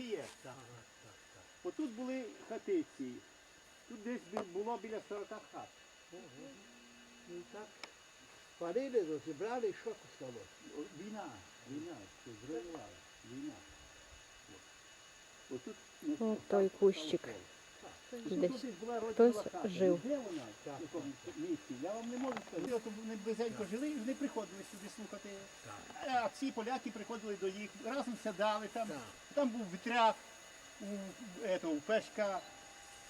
ще є. Отут були хатиці. Тут десь було біля 40 хат. І так парили, розібрали, і що стало? Війна, війна, що зруйнувала. Війна. От. Отут ну, той кущик. Десь Тут була хтось жив. Де вона? В якому місці? Я вам не можу сказати. Вони близенько жили і вони приходили сюди слухати. А ці поляки приходили до їх, разом сядали там. Там був вітряк у, у Пешка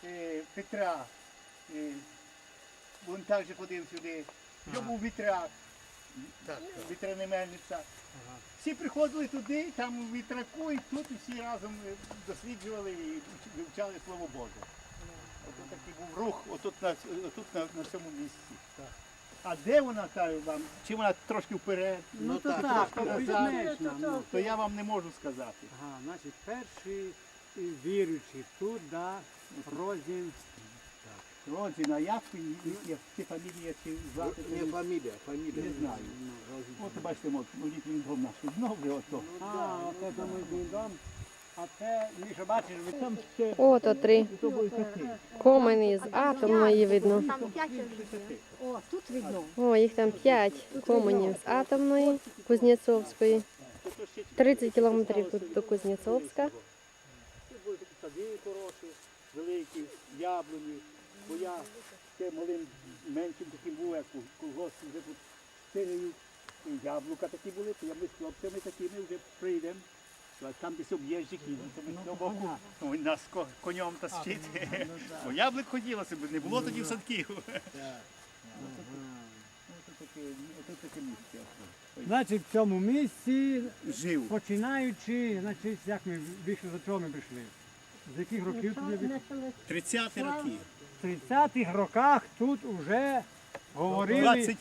е, Петра. Е, він також ходив сюди. Його був вітряк, вітряна мельниця. Всі приходили туди, там у вітраку, і тут і всі разом е, досліджували і вивчали Слово Боже. Ось такий був рух отут на, отут на, на цьому місці. А де вона кажу вам? Чи вона трошки вперед? Ну, то чи так, трошки то назад? безмежно, ну. То я вам не можу сказати. Ага, значить, перший віруючий тут, да, Розін. Родина, як ви- як ці фамілії чи звати? Не фамілія, фамілія. Не знаю. От бачите, от, молитвенний дом наш. Знову ото. А, оце там мій дом. А це, Міша, бачиш, ви там ще От о три комини з атомної видно. О, їх там п'ять коменів з атомної, Кузнєцовської. То то ще 30 кілометрів тут до Кузнєцовська. Тут були такі сади хороші, великі, яблуні. Бо я ще малим меншим таким був, як колгоспі вже тут сирою. І яблука такі були, то я ми з хлопцями такими вже прийдемо. А Там десь об'їжджик, і то ми з того боку ну, нас ко- конем тащить. Бо яблук хотілося б, не було тоді в садків. Значить, в цьому місці, Жив. починаючи, значить, як ми вийшли, до чого ми прийшли? З яких років тут ми 30 роки. В 30-х роках тут вже говорили. 20,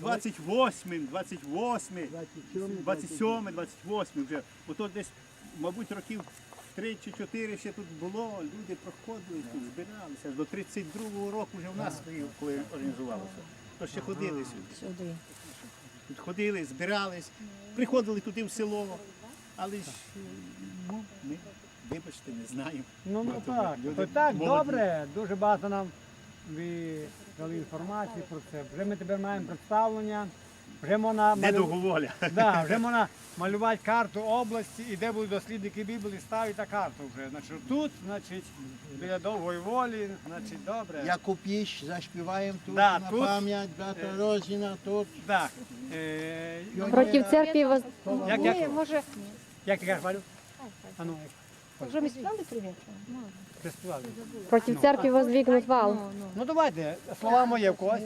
28, 28, 27, 28 вже. Ото десь, мабуть, років 3 чи 4 ще тут було, люди проходили тут, збиралися. До 32-го року вже в нас, коли організувалося. То ще ходили сюди. Сюди. Тут ходили, збирались, приходили туди в село, але ж, ну, ми, вибачте, не знаємо. Ну, ну так, люди то так, молоді. добре, дуже багато нам ви дали інформації про це. Вже ми тепер маємо представлення, вже можна, Не малю- да, вже можна малювати карту області, і де будуть дослідники Біблії, ставити та карту вже. Значить, тут, значить, біля довгої волі, значить, добре. Яку піч заспіваємо тут Да, на тут. пам'ять брата Розіна, тут. Так. Е, Проти церкви воз... як, Ні, як, може, як ти кажеш, Валю? А ну, вже ми співали привіт? проти церкви воздвигнут вал. Ну, ну. Ну давайте, слова моє в когось.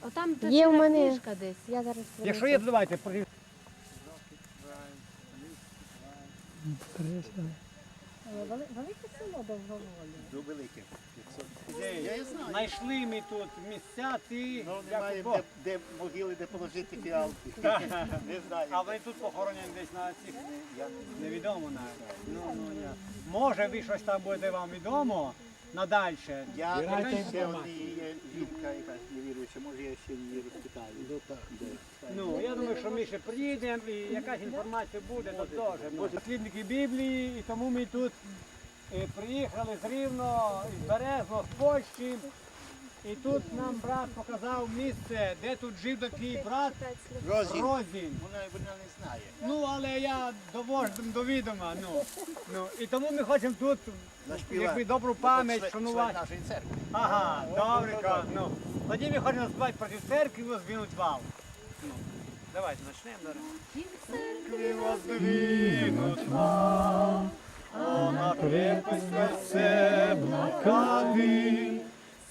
А там Є в мене. книжка десь. Я зараз Якщо є, то давайте. при- Велике село довговолі. До великих. Я і знаю. Знайшли ми тут місця ці, Ну, немає де, де могили, де положити фіалки. Не знаю. А вони тут похоронені десь на цих невідомо навіть. Ну, ну, я. Може ви щось там буде вам відомо надальше. Я ще інформацію. одні є якась яка не віруюча, може я ще її розпитаю. Де? Ну, я думаю, що ми ще приїдемо і якась інформація буде, то теж. Ну, дослідники Біблії, і тому ми тут е, приїхали з Рівно, з Березно, з Польщі. І тут нам брат показав місце, де тут жив такий брат Розін. Розін. Вона, вона не знає. Ну, але я довожу до відома. Ну, ну, і тому ми хочемо тут якби добру пам'ять, Член- шанувати. член нашої церкви. Ага, добренько. Ну, тоді ми хочемо співати проти церкви, і воздвинуть вал. Ну, давайте почнемо зараз. Церкви воздвинуть вал, а на крепость все блокады,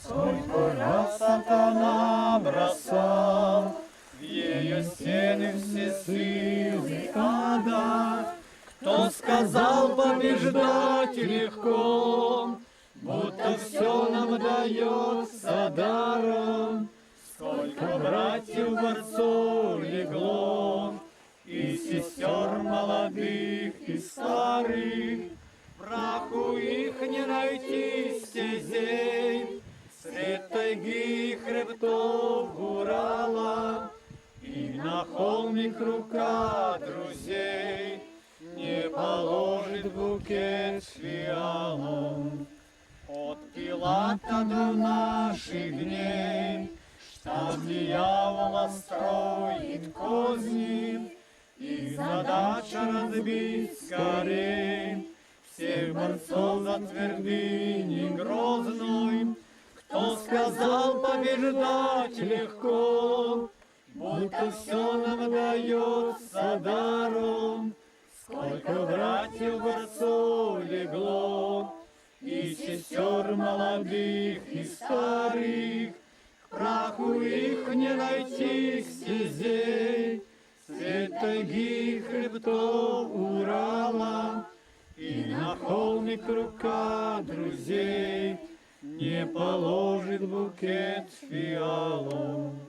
Сколько раз сатана бросал в ее стены все силы ада, кто сказал побеждать легко, будто все нам дается даром. Сколько братьев борцов легло, и сестер молодых и старых, Праху их не найти стезей, Сред тайги хребтов Урала, И на холмик рука друзей, не положит букет с фиалом. От Пилата до наших дней штаб дьявола строит козни, и задача разбить скорей всех борцов за твердыни грозной. Кто сказал побеждать легко, будто все нам дается даром. Сколько братьев борцов легло, и сестер молодых и старых, праху их не найти стезей, Свет тайги хребтов Урала, и на холмик рука друзей не положит букет фиалом.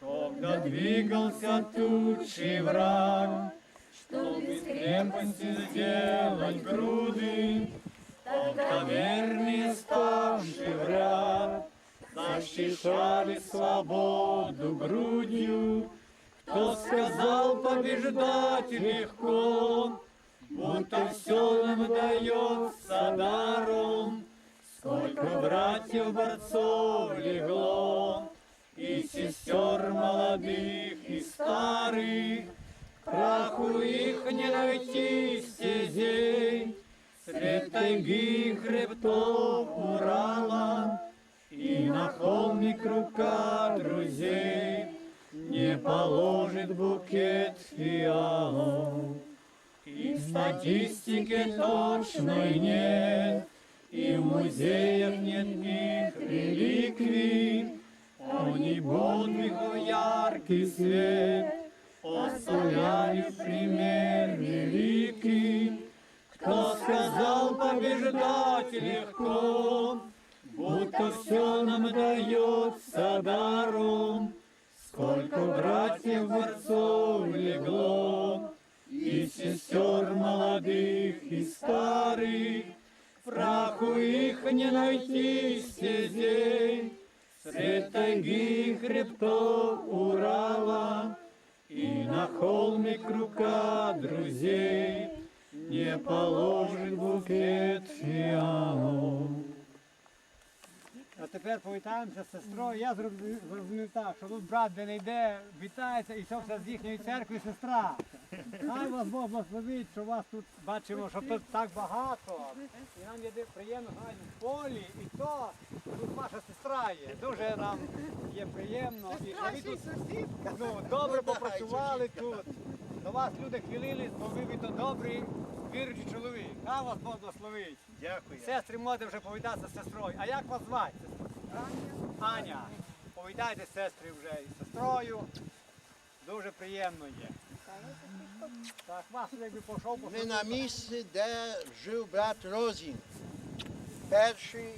Когда двигался тучи враг, Чтоб из крепости сделать груды, Толковернее ставший враг, Защищали свободу грудью, Кто сказал побеждать легко, Будто все нам дается даром, Сколько братьев борцов легло, И сестер молодых и старых, Праху их не найти стезей, Средь тайги хребтов Урала, И на холмик рука друзей Не положит букет фиалов. И в статистике точной нет, И в музеях нет их реликвий, Они подвигу яркий свет. В пример великий. Кто сказал побеждать легко, Будто все нам дается даром, Сколько братьев борцов легло, И сестер молодых и старых, Праху их не найти стезей, Средь хребтов Урала, И на холмик рука друзей Не положит букет фиалов. А тепер повітаємося з сестрою. Я зроблю- зрозумів так, що тут брат де не йде, вітається, і це все з їхньої церкви сестра. Хай вас Бог благословить, що вас тут бачимо, що тут так багато. І нам є приємно знаєте, в полі, і то тут ваша сестра є. Дуже нам є приємно. І що ви тут ну, добре попрацювали тут. До вас люди хвилились, бо ви ви то добрий, віруючий чоловік. Хай вас Бог благословить. Дякую. Сестри можете вже повідатися з сестрою. А як вас звати? Аня. Повідайте сестри вже із сестрою. Дуже приємно є. Так, вас якби пішов, Ми на місці, де жив брат Розін. Перший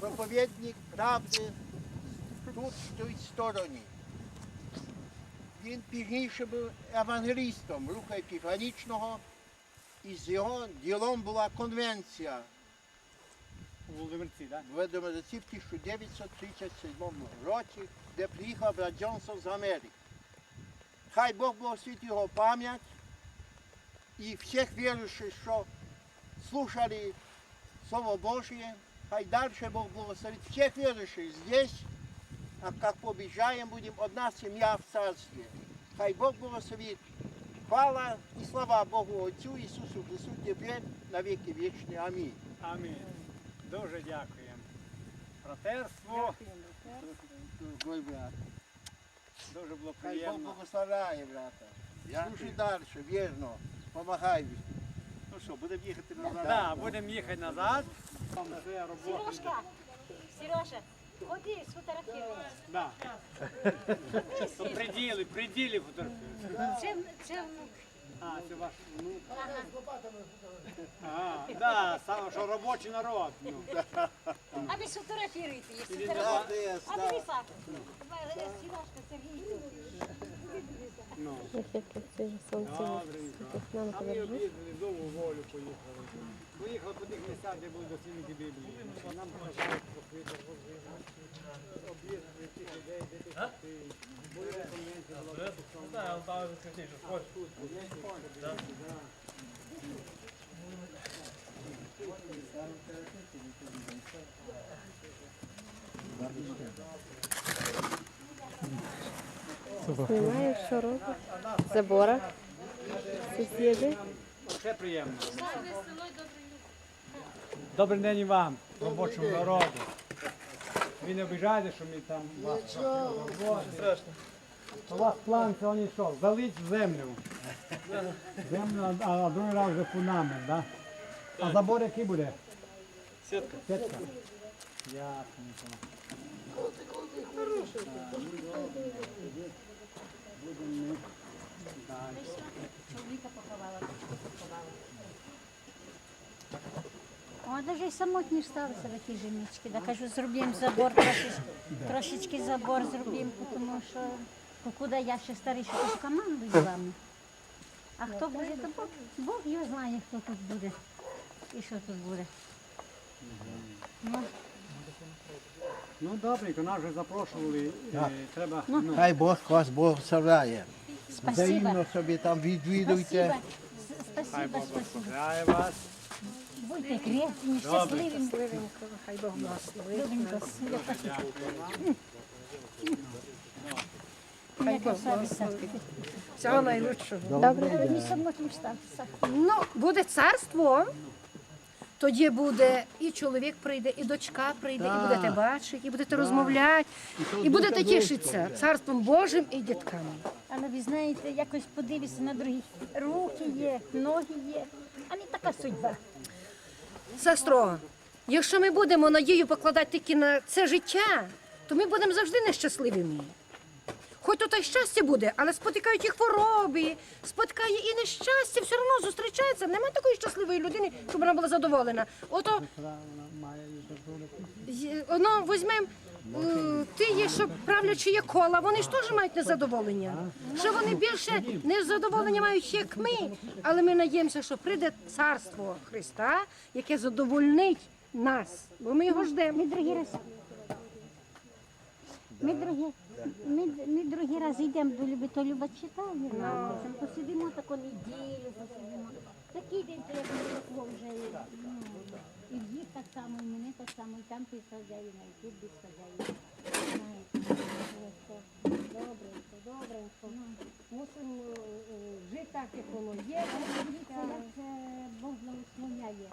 проповідник правди тут в тій стороні. Він пізніше був евангелістом Руха Епіфанічного, і з його ділом була конвенція у Володимирці, так? в Ведомироці в 1937 році, де приїхав брат Джонсон з Америки. Хай Бог благословить його пам'ять і всіх віруючих, що слушали Слово Божье, хай дальше Бог благословит всех верующих здесь, а как побежаем, будем одна семья в Царстве. Хай Бог благословит. Хвала и слава Богу Отцю Ісусу Христу теперь на веки вечные. Аминь. Амінь. Дуже дякуємо. Братерство. Дорогой брат. Дуже було Хай Бог приємно. благословляє, брата. Дякую. Служи дальше, вірно. Помагай. Ну що, будемо їхати назад? Так, будемо їхати назад. Це робота. Сережка, Сережа, ходи, сфотографируй. Да. Приділи, приділи. Це, це внук. А, це ваш внук. А, да, саме, що робочий народ. Ну. А ви сфотографируйте. Де А став? дивися, Сережка, Сергій. Ну, Ось яке свіже сонце. добренько. Тихненько А ми об'їздили довгу волю поїхали. Поїхали по тих місцях, де були дослідники Біблії. Нам показали по світу, об'їздили тих людей, де тих людей. Були конвенції, була Знімаю, що робить. Забора. Сусіди. Все приємно. Добрий день і вам, робочому народу. Ви не обіжаєте, що ми там вас роботи. У вас план сьогодні що? Залить в землю. Землю, а, а другий раз вже фундамент, да? А забор який буде? Сітка. Сітка. Ясненько. Чоловіка поховала, дочку поховала. О, даже й самотні сталися такі жіночки. Да кажу, зробимо забор, трошечки, трошечки забор зробимо, тому що покуди я ще старіша, ж командую з вами. А хто буде, то Бог, Бог його знає, хто тут буде і що тут буде. Ну, Ну добренько, нас вже запрошували. е, Треба, ну, Хай Бог вас благословляє. спасибо. Взаємно собі там відвідуйте. Спасибо, с- спасибо, вас. Будьте крепкими, щасливими. Хай Бог благословить. Хай Бог благословить. Всього найкращого. Добре. Самотнім статися. Ну, буде царство. Тоді буде і чоловік прийде, і дочка прийде, і будете бачити, і будете розмовляти, і будете тішитися царством Божим і дітками. Але ви знаєте, якось подивитися на других. Руки є, ноги є, а не така судьба. Сестро, якщо ми будемо надію покладати тільки на це життя, то ми будемо завжди нещасливими. Хоч тут і щастя буде, але спотикають і хвороби, споткає і нещастя, все одно зустрічається. Нема такої щасливої людини, щоб вона була задоволена. Ото Воно візьмемо е, ті є, що правлячі є кола, вони ж теж мають незадоволення. Що вони більше незадоволення мають, як ми. Але ми надіємося, що прийде царство Христа, яке задовольнить нас, бо ми його ждемо. Ми другий раз. Ми другі, ми, ми другий раз йдемо до Люби, то Люба читає нам. Посидимо таку неділю, посидимо. Такий день треба було вже. Ну, і в їх так само, і мене так само, і там без хазяїна, і тут без хазяїна. Це Добренько, добренько. Мусимо е, жити так, як воно є. Але дивіться, як е, Бог благословляє.